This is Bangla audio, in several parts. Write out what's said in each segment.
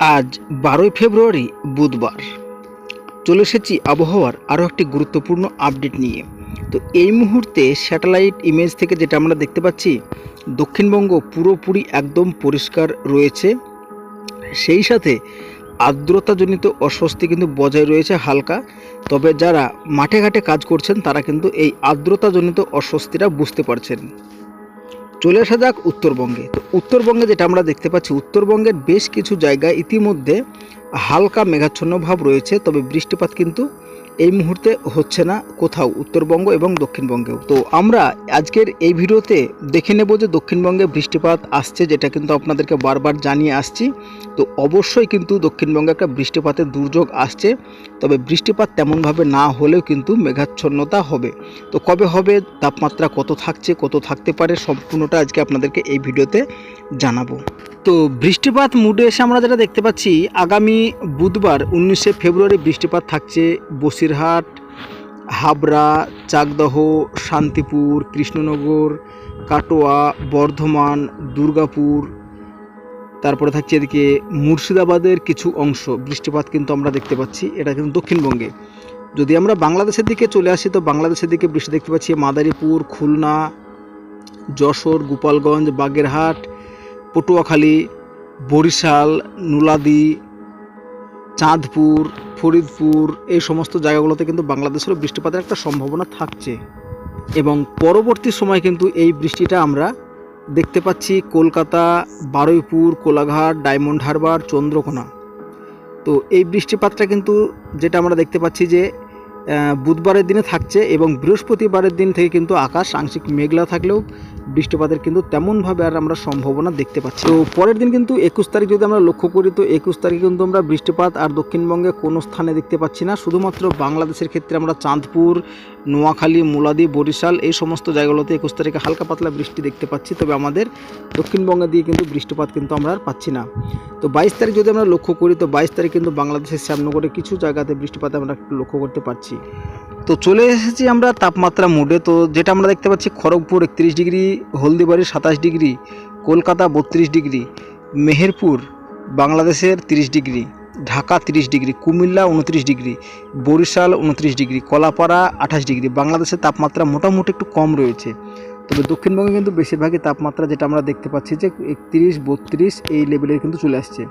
আজ বারোই ফেব্রুয়ারি বুধবার। চলে এসেছি আবহাওয়ার আরও একটি গুরুত্বপূর্ণ আপডেট নিয়ে। তো এই মুহূর্তে স্যাটেলাইট ইমেজ থেকে যেটা আমরা দেখতে পাচ্ছি, দক্ষিণবঙ্গ পুরোপুরি একদম পরিষ্কার রয়েছে। সেই সাথে আর্দ্রতাজনিত অস্বস্তি কিন্তু বজায় রয়েছে হালকা। তবে যারা মাঠে ঘাটে কাজ করছেন, তারা কিন্তু এই আর্দ্রতাজনিত অস্বস্তিটা বুঝতে পারছেন। চলে আসা যাক উত্তরবঙ্গে। তো উত্তরবঙ্গে যেটা আমরা দেখতে পাচ্ছি, উত্তরবঙ্গের বেশ কিছু জায়গায় ইতিমধ্যে হালকা মেঘাচ্ছন্ন ভাব রয়েছে, তবে বৃষ্টিপাত কিন্তু এই মুহূর্তে হচ্ছে না কোথাও উত্তরবঙ্গ এবং দক্ষিণবঙ্গেও। তো আমরা আজকের এই ভিডিওতে দেখে নেব যে দক্ষিণবঙ্গে বৃষ্টিপাত আসছে, যেটা কিন্তু আপনাদেরকে বারবার জানিয়ে আসছি। তো অবশ্যই কিন্তু দক্ষিণবঙ্গে একটা বৃষ্টিপাতের দুর্যোগ আসছে, তবে বৃষ্টিপাত তেমনভাবে না হলেও কিন্তু মেঘাচ্ছন্নতা হবে। তো কবে হবে, তাপমাত্রা কত থাকছে, কত থাকতে পারে, সম্পূর্ণটা আজকে আপনাদেরকে এই ভিডিওতে জানাব। তো বৃষ্টিপাত মুডে এসে আমরা যেটা দেখতে পাচ্ছি, আগামী বুধবার উনিশে ফেব্রুয়ারি বৃষ্টিপাত থাকছে বসিরহাট, হাবড়া, চাকদহ, শান্তিপুর, কৃষ্ণনগর, কাটোয়া, বর্ধমান, দুর্গাপুর, তারপরে থাকছে এদিকে মুর্শিদাবাদের কিছু অংশ। বৃষ্টিপাত কিন্তু আমরা দেখতে পাচ্ছি, এটা কিন্তু দক্ষিণবঙ্গে। যদি আমরা বাংলাদেশের দিকে চলে আসি, তো বাংলাদেশের দিকে বৃষ্টি দেখতে পাচ্ছি, মাদারীপুর, খুলনা, যশোর, গোপালগঞ্জ, বাগেরহাট পটুয়াখালী, বরিশাল, নুলাদি, চাঁদপুর, ফরিদপুর, এই সমস্ত জায়গাগুলোতে কিন্তু বাংলাদেশেরও বৃষ্টিপাতের একটা সম্ভাবনা থাকছে। এবং পরবর্তী সময় কিন্তু এই বৃষ্টিটা আমরা দেখতে পাচ্ছি কলকাতা, বারুইপুর, কোলাঘাট, ডায়মন্ড হারবার, চন্দ্রকোনা। তো এই বৃষ্টিপাতটা কিন্তু যেটা আমরা দেখতে পাচ্ছি যে বুধবারের দিনে থাকছে এবং বৃহস্পতিবারের দিন থেকে কিন্তু আকাশ আংশিক মেঘলা থাকলেও বৃষ্টিপাতের কিন্তু তেমনভাবে আর আমরা সম্ভাবনা দেখতে পাচ্ছি। তো পরের দিন কিন্তু একুশ তারিখ যদি আমরা লক্ষ্য করি, তো একুশ তারিখে কিন্তু আমরা বৃষ্টিপাত আর দক্ষিণবঙ্গে কোনো স্থানে দেখতে পাচ্ছি না। শুধুমাত্র বাংলাদেশের ক্ষেত্রে আমরা চাঁদপুর, নোয়াখালী, মুলাদি, বরিশাল এই সমস্ত জায়গাগুলোতে একুশ তারিখে হালকা পাতলা বৃষ্টি দেখতে পাচ্ছি। তবে আমাদের দক্ষিণবঙ্গে দিয়ে কিন্তু বৃষ্টিপাত কিন্তু আমরা আর পাচ্ছি না। তো বাইশ তারিখ যদি আমরা লক্ষ্য করি, তো বাইশ তারিখ কিন্তু বাংলাদেশের শ্যামনগরে কিছু জায়গাতে বৃষ্টিপাত আমরা লক্ষ্য করতে পারছি। তো চলে এসেছি আমরা তাপমাত্রা মুডে তো যেটা আমরা দেখতে পাচ্ছি, খড়গপুর একত্রিশ ডিগ্রি, হলদিবাড়ি সাতাশ ডিগ্রি, কলকাতা বত্রিশ ডিগ্রি, মেহেরপুর বাংলাদেশের তিরিশ ডিগ্রি, ঢাকা তিরিশ ডিগ্রি, কুমিল্লা উনত্রিশ ডিগ্রি, বরিশাল উনত্রিশ ডিগ্রি, কলাপাড়া আঠাশ ডিগ্রি। বাংলাদেশের তাপমাত্রা মোটামুটি একটু কম রয়েছে। তবে দক্ষিণবঙ্গে কিন্তু বেশিরভাগই তাপমাত্রা যেটা আমরা দেখতে পাচ্ছি যে একত্রিশ, বত্রিশ এই লেভেলের কিন্তু চলে আসছে।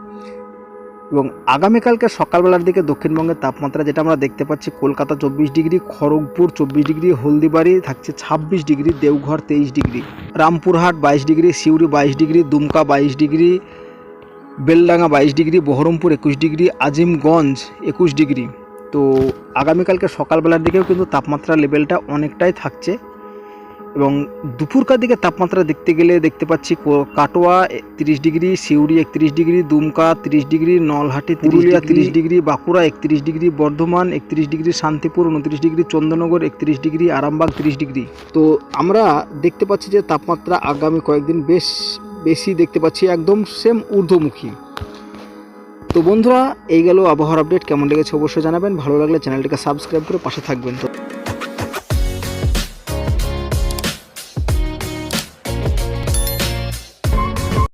এবং আগামীকালকে সকালবেলার দিকে দক্ষিণবঙ্গের তাপমাত্রা যেটা আমরা দেখতে পাচ্ছি, কলকাতা চব্বিশ ডিগ্রি, খড়গপুর চব্বিশ ডিগ্রি, হলদিবাড়ি থাকছে ছাব্বিশ ডিগ্রি, দেওঘর তেইশ ডিগ্রি, রামপুরহাট বাইশ ডিগ্রি, সিউড়ি বাইশ ডিগ্রি, দুমকা বাইশ ডিগ্রি, বেলডাঙ্গা বাইশ ডিগ্রি, বহরমপুর একুশ ডিগ্রি, আজিমগঞ্জ একুশ ডিগ্রি। তো আগামীকালকে সকালবেলার দিকেও কিন্তু তাপমাত্রা লেভেলটা অনেকটাই থাকছে। এবং দুপুরকার দিকে তাপমাত্রা দেখতে গেলে দেখতে পাচ্ছি কো- কাটোয়া তিরিশ ডিগ্রি সিউড়ি একত্রিশ ডিগ্রি দুমকা তিরিশ ডিগ্রি নলহাটি পুরুলিয়া তিরিশ ডিগ্রি বাঁকুড়া একত্রিশ ডিগ্রি বর্ধমান একত্রিশ ডিগ্রি শান্তিপুর উনত্রিশ ডিগ্রি চন্দ্রনগর একত্রিশ ডিগ্রি আরামবাগ তিরিশ ডিগ্রি। তো আমরা দেখতে পাচ্ছি যে তাপমাত্রা আগামী কয়েকদিন বেশ বেশি দেখতে পাচ্ছি একদম সেম ঊর্ধ্বমুখী। তো বন্ধুরা এই গেল আবহাওয়ার আপডেট কেমন লেগেছে অবশ্যই জানাবেন। ভালো লাগলে চ্যানেলটিকে সাবস্ক্রাইব করে পাশে থাকবেন। তো